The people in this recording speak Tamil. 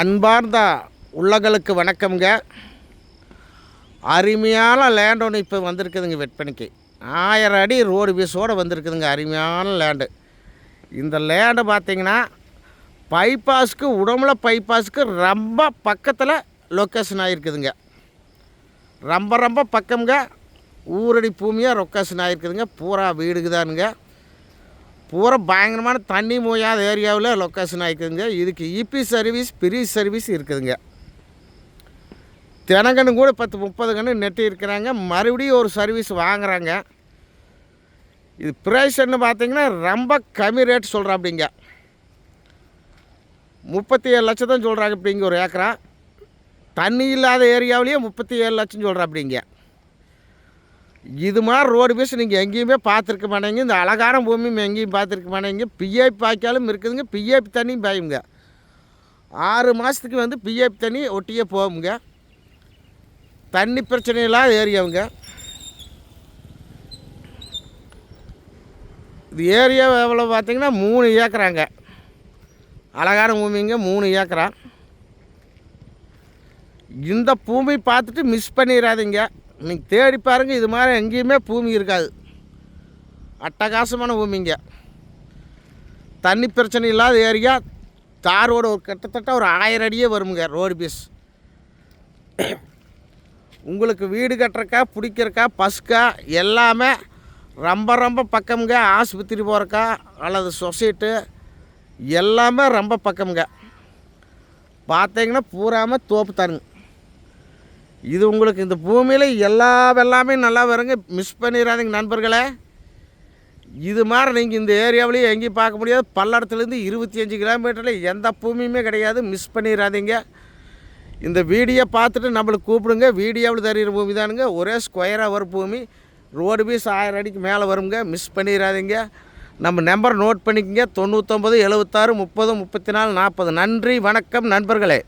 அன்பார்ந்த உள்ளங்களுக்கு வணக்கம்ங்க. அருமையான லேண்ட் ஒன்று இப்போ வந்திருக்குதுங்க விற்பனைக்கு ஆயிரம் அடி ரோடு பீஸோடு வந்திருக்குதுங்க அருமையான லேண்டு இந்த லேண்டு பார்த்தீங்கன்னா பைபாஸ்க்கு உடம்புல பைபாஸ்க்கு ரொம்ப பக்கத்தில் லொக்கேஷன் ஆகிருக்குதுங்க ரொம்ப ரொம்ப பக்கம்ங்க. ஊரடி பூமியாக லொக்கேஷன் ஆகிருக்குதுங்க பூரா வீடுக்குதானுங்க பூரா பயங்கரமான தண்ணி மூயாத ஏரியாவில் லொக்கேஷன் ஆகிக்குதுங்க இதுக்கு இபி சர்வீஸ் ஃப்ரீ சர்வீஸ் இருக்குதுங்க. தினங்கன்னு கூட பத்து முப்பது கன்று நெட்டி இருக்கிறாங்க. மறுபடியும் ஒரு சர்வீஸ் வாங்குறாங்க. இது ப்ரைஸ்ன்னு பார்த்தீங்கன்னா ரொம்ப கம்மி ரேட் சொல்கிறாப்பிடிங்க அப்படிங்க முப்பத்தி ஏழு லட்சம் தான் சொல்கிறாங்க அப்படிங்க ஒரு ஏக்கரா. தண்ணி இல்லாத ஏரியாவிலேயே முப்பத்தி ஏழு லட்சம் சொல்கிறாப்பிடிங்க அப்படிங்க இது மாதிரி ரோடு பீஸ் நீங்கள் எங்கேயுமே பார்த்துருக்க மாட்டேங்க. இந்த அழகான பூமியும் எங்கேயும் பார்த்துருக்க மாட்டேங்க. பிஏபி பாய்க்காலும் இருக்குதுங்க. பிஏபி தண்ணியும் பாயுங்க. ஆறு மாதத்துக்கு வந்து பிஏபி தண்ணி ஒட்டியே போகுங்க. தண்ணி பிரச்சனை இல்லாத ஏரியாவுங்க. இது ஏரியா எவ்வளோ பார்த்தீங்கன்னா மூணு ஏக்கராங்க. அழகான பூமிங்க மூணு ஏக்கரா. இந்த பூமி பார்த்துட்டு மிஸ் பண்ணிடாதீங்க. நீங்கள் தேடி பாருங்கள் இது மாதிரி எங்கேயுமே பூமி இருக்காது. அட்டகாசமான பூமிங்க தண்ணி பிரச்சனை இல்லாத ஏரியா. தாரோட ஒரு கிட்டத்தட்ட ஒரு ஆயிரம் அடியே வருமுங்க ரோடு பீஸ் உங்களுக்கு வீடு கட்டுறக்கா பிடிக்கிறக்கா பஸ்க்கா எல்லாமே ரொம்ப ரொம்ப பக்கம்ங்க. ஆஸ்பத்திரி போகிறக்கா அல்லது சொசைட்டு எல்லாமே ரொம்ப பக்கம்ங்க. பார்த்தீங்கன்னா பூராமல் தோப்பு தருங்க இது உங்களுக்கு இந்த பூமியில் எல்லா வெள்ளாமே நல்லா வருங்க. மிஸ் பண்ணிடாதீங்க நண்பர்களே. இது மாதிரி நீங்கள் இந்த ஏரியாவிலேயே எங்கேயும் பார்க்க முடியாது. பல்லடத்துலேருந்து இருபத்தி அஞ்சு கிலோமீட்டரில் எந்த பூமியுமே கிடையாது. மிஸ் பண்ணிடாதீங்க இந்த வீடியோ பார்த்துட்டு நம்மளுக்கு கூப்பிடுங்க. வீடியோவில் தெரிகிற பூமி தானுங்க. ஒரே ஸ்கொயராக வரும் பூமி. ரோடு பீஸ் ஆயிரம் அடிக்கு மேலே வருங்க. மிஸ் பண்ணிடாதீங்க நம்ம நம்பர் நோட் பண்ணிக்கங்க. தொண்ணூத்தொம்பது எழுபத்தாறு முப்பது முப்பத்தி நாலு நாற்பது. நன்றி வணக்கம் நண்பர்களே.